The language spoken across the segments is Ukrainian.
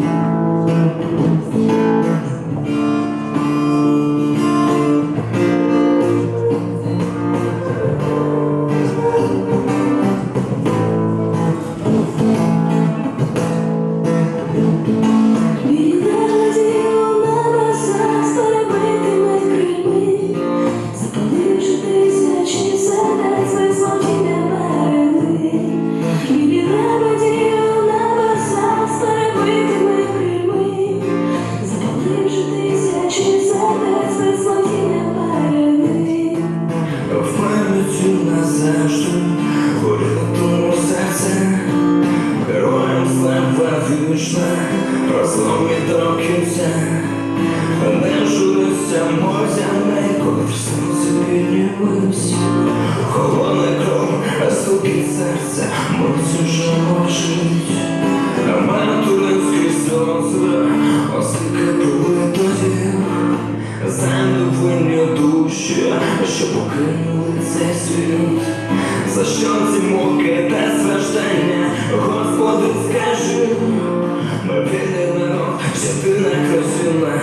you. Серця, мить уже мовчить, а мене туринські сльози, оскільки були тоді, землю винні душі, що покинули цей світ. За що ці муки та страждання, Господи, скажи, ми вільний народ, що ти не красивна,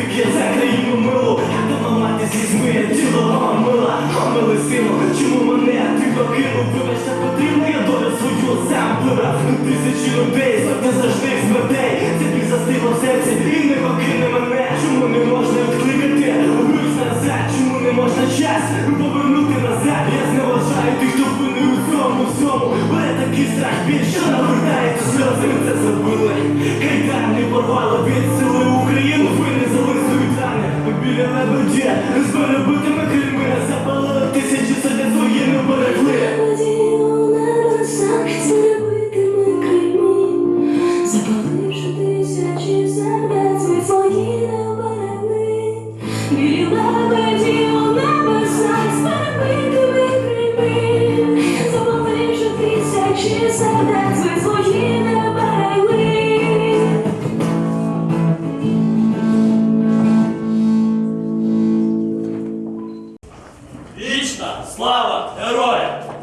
злочини в віки за країну милу Дома мати слізьми, тіло мама мила. Омили сину, чому мене? Ти покинув? Вибачте, потрібно, я долю свою сам вибрав Тисячі людей, сотні завжди смертей. Це біль застигла в серці і не покине мене. Чому не можна відкликати русь назад Чому не можна час? Повернути назад. Я зневажаю тих, хто винний у цьому всьому. Бере такий страх біль, що навертається сльози. Це забили Кайдан не порвало від сили вічна слава героям!